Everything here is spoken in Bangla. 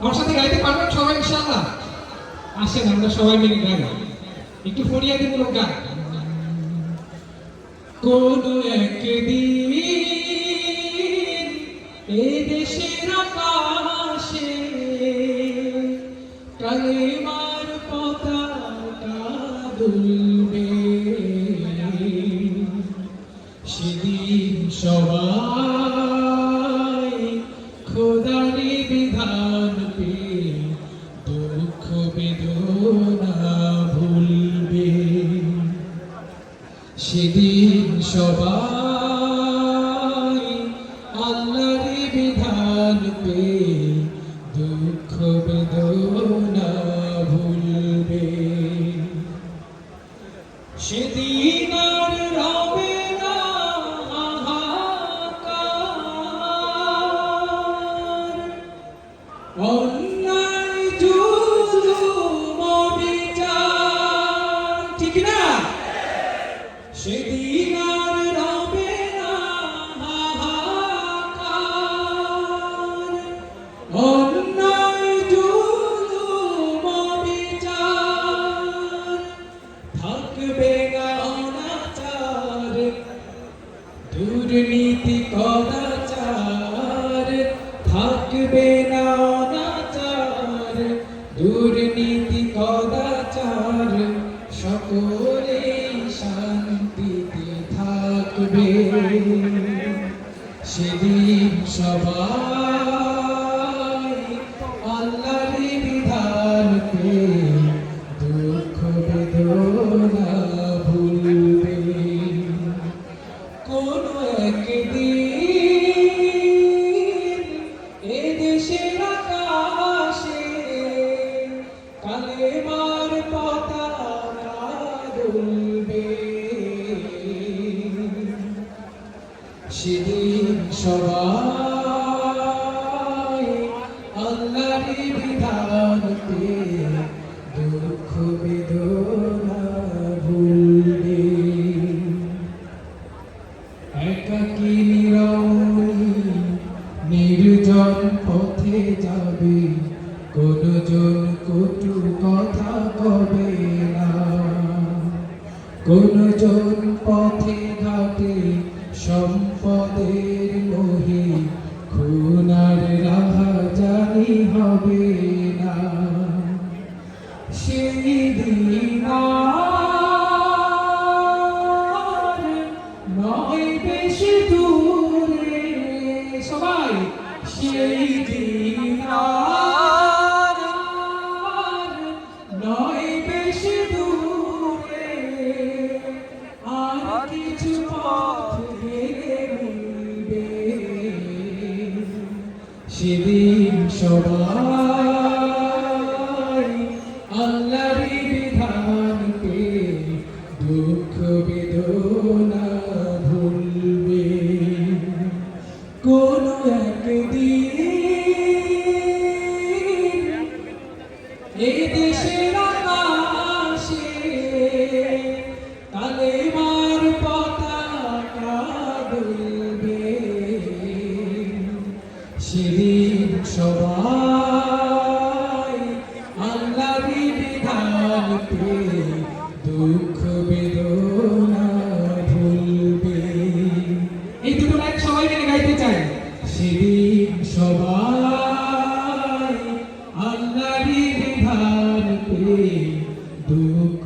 আমার সাথে গাইতে পারবেন সবাই, ইনশাআল্লাহ? আসেন, আমরা সবাই মিলে গাই। একটু ফরিয়াদিমূলক গান। কোন একদিন এ দেশের আকাশে কালেমার পতাকা দুলবে। সেদিন সবাই সেদিন সবাই আল্লাহর বিধান পে দুঃখ বেদনা ভুলবে। সেদিন আর সেদিন আর রবে না, হাহাকার। অন্যায় জুলুম অবিচার থাকবে না অনাচার, দুর্নীতি কদাচার। থাকবে না অনাচার, দুর্নীতি কদাচার। শান্তিতে থাকবে। সেদিন সবাই আল্লাহর বিধান পে দুঃখ বেদনা ভুলবে। কোন একদিন এ দেশের আকাশে কালেমার পতাকা দুলবে সেদিন সবাই আল্লাহর বিধান দুঃখ বেদনা ভুলবে। একাকী নিরমণী নির্জন পথে যাবে, কোনজন কটু কথা কবে না। কোনজন পথে ঘাটে সম্পদের মোহে খুনার রাহা জানি হবে না। সেই দিন সেদিন সবাই আল্লাহর বিধানকে দুঃখ বেদনা দুঃখ বেদনা ভুলবে। এই দুটো সবাই মিলে গাইতে চাই। সেদিন সবাই বিধান পে দুঃখ